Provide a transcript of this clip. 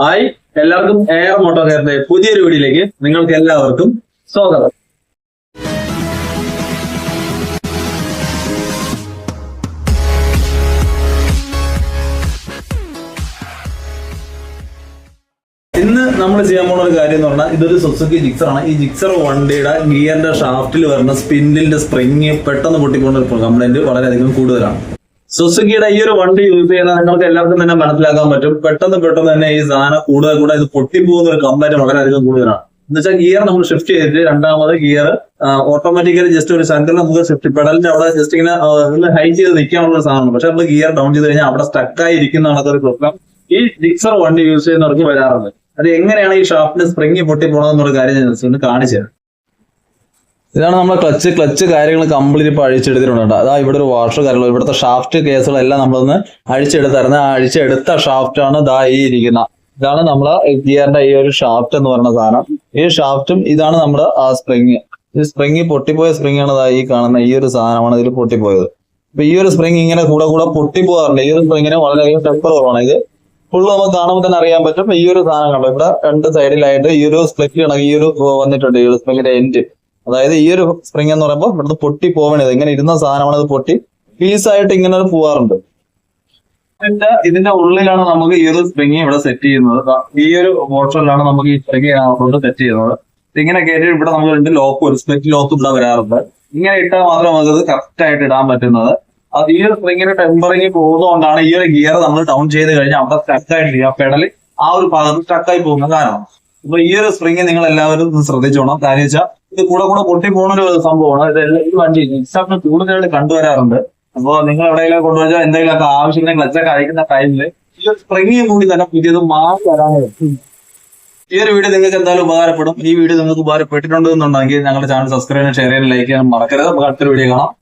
Hi. എല്ലാവർക്കും air motto കെയറിന്റെ പുതിയൊരു വീഡിയോയിലേക്ക് നിങ്ങൾക്ക് എല്ലാവർക്കും സ്വാഗതം. ഇന്ന് നമ്മൾ ചെയ്യാൻ പോകുന്ന ഒരു കാര്യം എന്ന് പറഞ്ഞാൽ ഇതൊരു സുസുക്കി ജിക്സർ ആണ്. ഈ ജിക്സർ വണ്ടിയുടെ ഗിയറിന്റെ ഷാഫ്റ്റിൽ വരുന്ന സ്പിന്നിന്റെ സ്പ്രിങ് പെട്ടെന്ന് ഒരു കംപ്ലൈന്റ് വളരെയധികം കൂടുതലാണ്. സുസുക്കിയുടെ ഈ ഒരു വണ്ടി യൂസ് ചെയ്യുന്ന നിങ്ങൾക്ക് എല്ലാവർക്കും തന്നെ മനസ്സിലാക്കാൻ പറ്റും. പെട്ടെന്ന് പെട്ടെന്ന് തന്നെ ഈ സാധനം കൂടുതൽ കൂടെ ഇത് പൊട്ടിപ്പോകുന്ന ഒരു കംപ്ലൈന്റ് വളരെയധികം കൂടുതലാണ്. എന്ന് വെച്ചാൽ ഗിയർ നമ്മൾ ഷിഫ്റ്റ് ചെയ്തിട്ട് രണ്ടാമത് ഗിയർ ഓട്ടോമാറ്റിക്കലി ജസ്റ്റ് ഒരു സെന്ററിൽ നമുക്ക് ഷിഫ്റ്റ് പെഡലിന്റെ അവിടെ ജസ്റ്റ് ഇങ്ങനെ ഹൈ ചെയ്ത് നിൽക്കാനുള്ള സാധനമാണ്. പക്ഷെ നമ്മൾ ഗിയർ ഡൗൺ ചെയ്ത് കഴിഞ്ഞാൽ അവിടെ സ്റ്റക്കായി ഇരിക്കുന്ന ഒരു പ്രശ്നം. ഈ ഡിക്സർ വണ്ടി യൂസ് ചെയ്യുന്നവർക്ക് വരാറുണ്ട്. അത് എങ്ങനെയാണ് ഈ ഷാഫ്റ്റിന് സ്പ്രിങ് പൊട്ടി പോകണമെന്നുള്ള കാര്യം ഞാൻ കാണിച്ചത് ഇതാണ് നമ്മുടെ ക്ലച്ച് ക്ലച്ച് കാര്യങ്ങൾ കംപ്ലീറ്റ് ഇപ്പൊ അഴിച്ചെടുത്തിട്ടുണ്ട് അതാ ഇവിടെ ഒരു വാഷർ കാര്യങ്ങൾ ഇവിടുത്തെ ഷാഫ്റ്റ് കേസുകളെല്ലാം നമ്മളൊന്ന് അഴിച്ചെടുത്തായിരുന്നു. ആ അഴിച്ചെടുത്ത ഷാഫ്റ്റാണ് ദാ ഈ ഇരിക്കുന്ന. ഇതാണ് നമ്മളെ ഗിയറിന്റെ ഈ ഒരു ഷാഫ്റ്റ് എന്ന് പറയുന്ന സാധനം. ഈ ഷാഫ്റ്റും ഇതാണ് നമ്മുടെ ആ സ്പ്രിങ് ഈ സ്പ്രിങ് പൊട്ടിപ്പോയ സ്പ്രിങ് ആണ് ഈ കാണുന്ന ഈ ഒരു സാധനമാണ് ഇതിൽ പൊട്ടിപ്പോയത്. അപ്പൊ ഈ ഒരു സ്പ്രിങ് ഇങ്ങനെ കൂടെ കൂടെ പൊട്ടിപ്പോകാറുണ്ട്. ഈ ഒരു സ്പ്രിങ്ങിന് വളരെയധികം ടെമ്പർ കുറവാണ്. ഇത് ഫുള്ള് നമുക്ക് കാണുമ്പോൾ തന്നെ അറിയാൻ പറ്റും. ഈ ഒരു സാധനം കണ്ടോ? ഇവിടെ രണ്ട് സൈഡിലായിട്ട് ഈ ഒരു സ്പ്ലിറ്റ് കണക്ക് ഈ ഒരു വന്നിട്ടുണ്ട്. ഈ ഒരു സ്പ്രിങ്ങിന്റെ എൻഡ് അതായത് ഈ ഒരു സ്പ്രിങ് എന്ന് പറയുമ്പോൾ ഇവിടുന്ന് പൊട്ടി പോവണത്. ഇങ്ങനെ ഇരുന്ന സാധനമാണ് ഇത് പൊട്ടി പീസായിട്ട് ഇങ്ങനെ പോവാറുണ്ട്. ഇതിന്റെ ഉള്ളിലാണ് നമുക്ക് ഈ ഒരു സ്പ്രിങ് ഇവിടെ സെറ്റ് ചെയ്യുന്നത്. ഈ ഒരു മോട്ടറിലാണ് നമുക്ക് ഈ സ്പ്രിങ് കൊണ്ട് സെറ്റ് ചെയ്യുന്നത്. ഇങ്ങനെ കയറ്റി ഇവിടെ നമുക്ക് രണ്ട് ലോക്ക് ഒരു സ്പ്ലിറ്റ് ലോക്ക് ഇവിടെ വരാറുണ്ട്. ഇങ്ങനെ ഇട്ടാൽ മാത്രമേ നമുക്ക് ഇത് കറക്റ്റ് ആയിട്ട് ഇടാൻ പറ്റുന്നത്. അത് ഈ ഒരു സ്പ്രിങ്ങിന് ടെമ്പറിങ് പോകുന്നതുകൊണ്ടാണ് ഈ ഒരു ഗിയർ നമ്മൾ ഡൗൺ ചെയ്ത് കഴിഞ്ഞാൽ അവിടെ സ്റ്റക്ക് ആയിട്ട് ആ പെടൽ ആ ഒരു ഭാഗത്ത് സ്റ്റക്കായി പോകുന്ന കാരണം. അപ്പൊ ഈ ഒരു സ്പ്രിങ് നിങ്ങൾ എല്ലാവരും ശ്രദ്ധിച്ചോണം. കാര്യം വെച്ചാൽ ഇത് കൂടെ കൂടെ പൊട്ടി ഒരു സംഭവമാണ്. ഇത് എല്ലാ- ഈ വണ്ടി ഇൻസ്റ്റാഫിന് കൂടുതലായിട്ട് കണ്ടുവരാറുണ്ട്. അപ്പൊ നിങ്ങൾ എവിടെയെങ്കിലും കൊണ്ടുവച്ചാൽ എന്തെങ്കിലുമൊക്കെ ആവശ്യമില്ല ക്ലച്ചൊക്കെ അയക്കുന്ന ടൈമിൽ ഈ ഒരു സ്പ്രിങ് കൂടി തന്നെ പുതിയത് മാറി വരാൻ ഈ ഒരു വീഡിയോ നിങ്ങൾക്ക് എന്തായാലും ഉപകാരപ്പെടും. ഈ വീഡിയോ നിങ്ങൾക്ക് ഉപകാരപ്പെട്ടിട്ടുണ്ട് ഉപകാരപ്പെട്ടിട്ടുണ്ടെന്നുണ്ടെങ്കിൽ ഞങ്ങളുടെ ചാനൽ സബ്സ്ക്രൈബ് ചെയ്യാനും ഷെയർ ചെയ്യാനും ലൈക്ക് ചെയ്യാനും മറക്കരുത്. അടുത്തൊരു വീഡിയോ കാണാം.